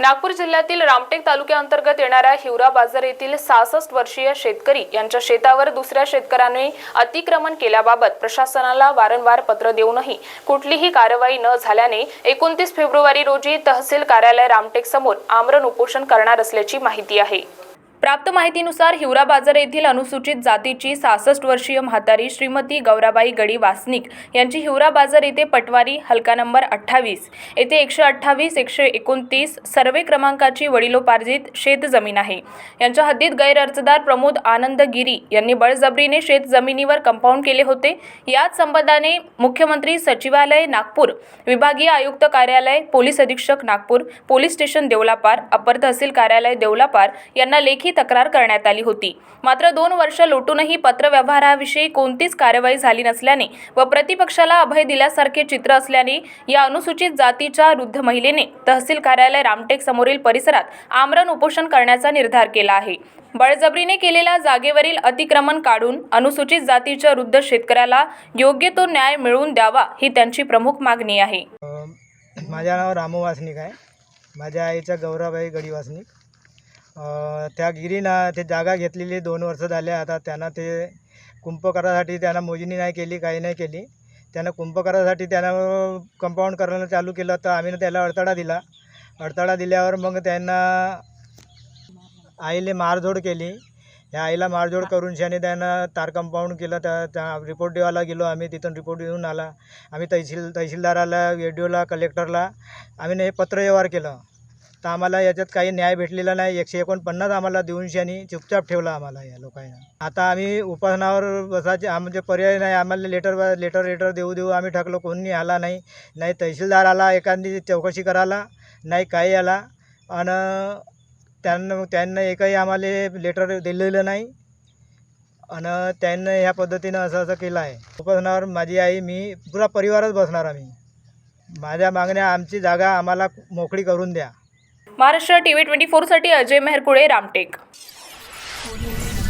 नागपूर जिल्ह्यातील रामटेक तालुक्याअंतर्गत येणाऱ्या हिवरा बाजार येथील सहासष्ट वर्षीय शेतकरी यांच्या शेतावर दुसऱ्या शेतकऱ्याने अतिक्रमण केल्याबाबत प्रशासनाला वारंवार पत्र देऊनही कुठलीही कारवाई न झाल्याने एकोणतीस फेब्रुवारी रोजी तहसील कार्यालय रामटेक समोर आमरण उपोषण करणार असल्याची माहिती आहे. प्राप्त माहितीनुसार हिवरा बाजार येथील अनुसूचित जातीची सहासष्ट वर्षीय म्हातारी श्रीमती गौराबाई गडी वासनिक यांची हिवरा बाजार येथे पटवारी हलका नंबर अठ्ठावीस येथे एकशे अठ्ठावीस एकशे एकोणतीस सर्वे क्रमांकाची वडिलोपार्जित शेत जमीन आहे. यांच्या हद्दीत गैरअर्जदार प्रमोद आनंद गिरी यांनी बळजबरीने शेत जमिनीवर कंपाऊंड केले होते. याच संबंधाने मुख्यमंत्री सचिवालय नागपूर विभागीय आयुक्त कार्यालय पोलीस अधीक्षक नागपूर पोलीस स्टेशन देवलापार अपर तहसील कार्यालय देवलापार यांना लेखी तक्रार करण्यात आली होती. मात्र दोन वर्ष लोटूनही पत्रव्यवहाराविषयी कोणतीच कारवाई झाली नसल्याने व प्रतिपक्षाला अभय दिल्यासारखे चित्र असल्याने या अनुसूचित जातीच्या वृद्ध महिलेने तहसील कार्यालय रामटेक समोरील परिसरात आमरण उपोषण करण्याचा निर्धार केला आहे. बळजबरीने केलेल्या जागेवरील अतिक्रमण काढून अनुसूचित जातीच्या वृद्ध शेतकऱ्याला योग्य तो न्याय मिळवून द्यावा ही त्यांची प्रमुख मागणी आहे. माझ्या नाव रामू वासनिक आहे. माझ्या आईचं गौराबाई गडी वासनिक. त्या गिरीनं ते जागा घेतलेली दोन वर्ष झाले. आता त्यांना ते कुंप करासाठी त्यांना मोजणी नाही केली काही नाही केली. त्यानं कुंप करासाठी त्यानं कंपाऊंड करायला चालू केलं तर आम्ही त्याला अडथळा दिला. अडथळा दिल्यावर मग त्यांना आईले मारझोड केली. या आईला मारझोड करून शाने त्यानं तार कंपाऊंड केलं त्या त्या रिपोर्ट देवायला गेलो आम्ही. तिथून रिपोर्ट देऊन आला. आम्ही तहसील तहसीलदाराला एडीओला कलेक्टरला आम्ही हे पत्रव्यवहार केलं. तर आम्हाला याच्यात काही न्याय भेटलेला नाही. एकशे एकोणपन्नास आम्हाला देऊन शानी चुपचाप ठेवलं आम्हाला या लोकांना. आता आम्ही उपासनावर बसायचे आमचे म्हणजे पर्याय नाही आम्हाला लेटर लेटर लेटर देऊ देऊ आम्ही ठकलो. कोणी आला नाही. नाही तहसीलदार आला एखादी चौकशी करायला नाही काही आला. आणि त्यांना त्यांना एकही आम्हाला लेटर दिलेलं नाही. आणि त्यांना ह्या पद्धतीनं असं असं केलं आहे. उपासनावर माझी आई मी पुरा परिवारच बसणार आम्ही. माझ्या मागण्या आमची जागा आम्हाला मोकळी करून द्या. महाराष्ट्र टीव्ही ट्वेंटी फोरसाठी अजय मेहरकुळे रामटेक.